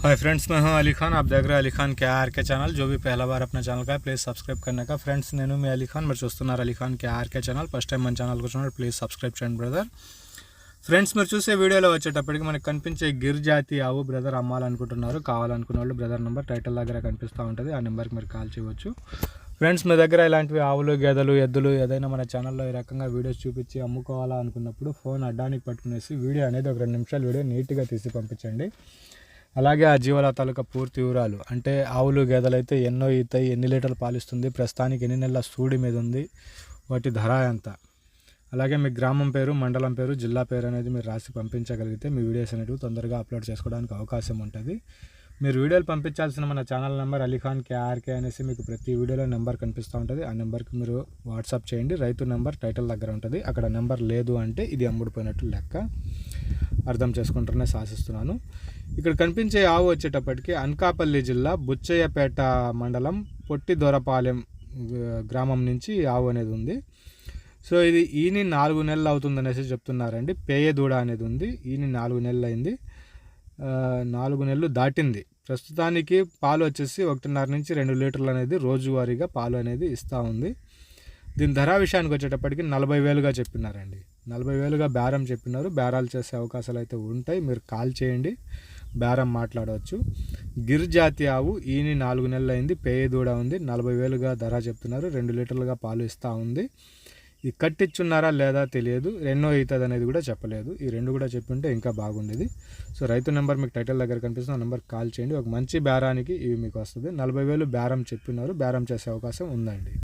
Hi friends मैं हूं अली खान आप देख रहे हैं अली खान के आर के चैनल जो भी पहला बार अपना ఛానల్ का ప్లీజ్ సబ్స్క్రైబ్ करने का ఫ్రెండ్స్ నేను మీ అలీ ఖాన్ మీరు చూస్తున్నారు Ali Khan K RK channel first time మన ఛానల్కి వచ్చినప్పుడు ప్లీజ్ సబ్స్క్రైబ్ చేయండి బ్రదర్ ఫ్రెండ్స్ మీరు చూసే వీడియోలో వచ్చేటప్పటికి మనకి కనిపించే గిర్ జాతి ఆవు బ్రదర్ అమ్మాలనుకుంటున్నారు కావాలనుకున్న వాళ్ళు బ్రదర్ నెంబర్ టైటిల్ దగ్గర కనిపిస్తూ ఉంటుంది ఆ నెంబర్కి మీరు కాల్ చేయవచ్చు ఫ్రెండ్స్ మీ దగ్గర ఇలాంటివి ఆవులు గేదెలు ఎద్దులు ఏదైనా మన ఛానల్లో ఈ రకంగా వీడియోస్ చూపించి అమ్ముకోవాలా అనుకున్నప్పుడు ఫోన్ అడ్డానికి పట్టుకునేసి వీడియో అనేది ఒక రెండు నిమిషాలు వీడియో నీట్గా తీసి పంపించండి అలాగే ఆ జీవాల తాలూకా పూర్తి వివరాలు. అంటే ఆవులు గేదెలు అయితే ఎన్నో ఈతాయి ఎన్ని లీటర్లు పాలిస్తుంది ప్రస్తుతానికి ఎన్ని నెలల సూడి మీద ఉంది వాటి ధర ఎంత? అలాగే మీ గ్రామం పేరు మండలం పేరు జిల్లా పేరు అనేది మీరు రాసి పంపించగలిగితే మీ వీడియోస్ అనేవి తొందరగా అప్లోడ్ చేసుకోవడానికి అవకాశం ఉంటుంది. మీరు వీడియోలు పంపించాల్సిన మన ఛానల్ నెంబర్ అలీఖాన్ కేఆర్కే అనేసి మీకు ప్రతి వీడియోలో నెంబర్ కనిపిస్తూ ఉంటుంది. ఆ నెంబర్కి మీరు వాట్సాప్ చేయండి. రైతు నెంబర్ టైటిల్ దగ్గర ఉంటుంది. అక్కడ నెంబర్ లేదు అంటే ఇది అమ్ముడుపోయినట్టు లెక్క. అర్థం చేసుకుంటారనే శాసిస్తున్నాను ఇక్కడ కనిపించే ఆవు వచ్చేటప్పటికి అనకాపల్లి జిల్లా బుచ్చయ్యపేట మండలం పొట్టి దొరపాలెం గ్రామం నుంచి ఆవు అనేది ఉంది. సో ఇది ఈని నాలుగు నెలలు అవుతుంది అనేసి చెప్తున్నారండి. పేయ దూడ అనేది ఉంది. ఈని నాలుగు నెలలు అయింది. నాలుగు నెలలు దాటింది. ప్రస్తుతానికి పాలు వచ్చేసి ఒకటిన్నర నుంచి రెండు లీటర్లు అనేది రోజువారీగా పాలు అనేది ఇస్తూ ఉంది. దీని ధర విషయానికి వచ్చేటప్పటికి నలభై వేలుగా చెప్పినారండి. నలభై వేలుగా బేరం చెప్పినారు. బేరాలు చేసే అవకాశాలు అయితే ఉంటాయి. మీరు కాల్ చేయండి. బేరం మాట్లాడవచ్చు. గిర్ జాతి ఆవు ఈని నాలుగు నెలలు అయింది పేయ దూడ ఉంది. నలభై వేలుగా ధర చెప్తున్నారు. రెండు లీటర్లుగా పాలు ఇస్తూ ఉంది. ఇది కట్టించున్నారా లేదా తెలియదు. ఎన్నో అవుతుంది అనేది కూడా చెప్పలేదు. ఈ రెండు కూడా చెప్పుంటే ఇంకా బాగుండేది. సో రైతు నెంబర్ మీకు టైటిల్ దగ్గర కనిపిస్తుంది. ఆ నెంబర్ కాల్ చేయండి. ఒక మంచి బేరానికి ఇవి మీకు వస్తుంది. నలభై వేలు బేరం చెప్పినారు. బేరం చేసే అవకాశం ఉందండి.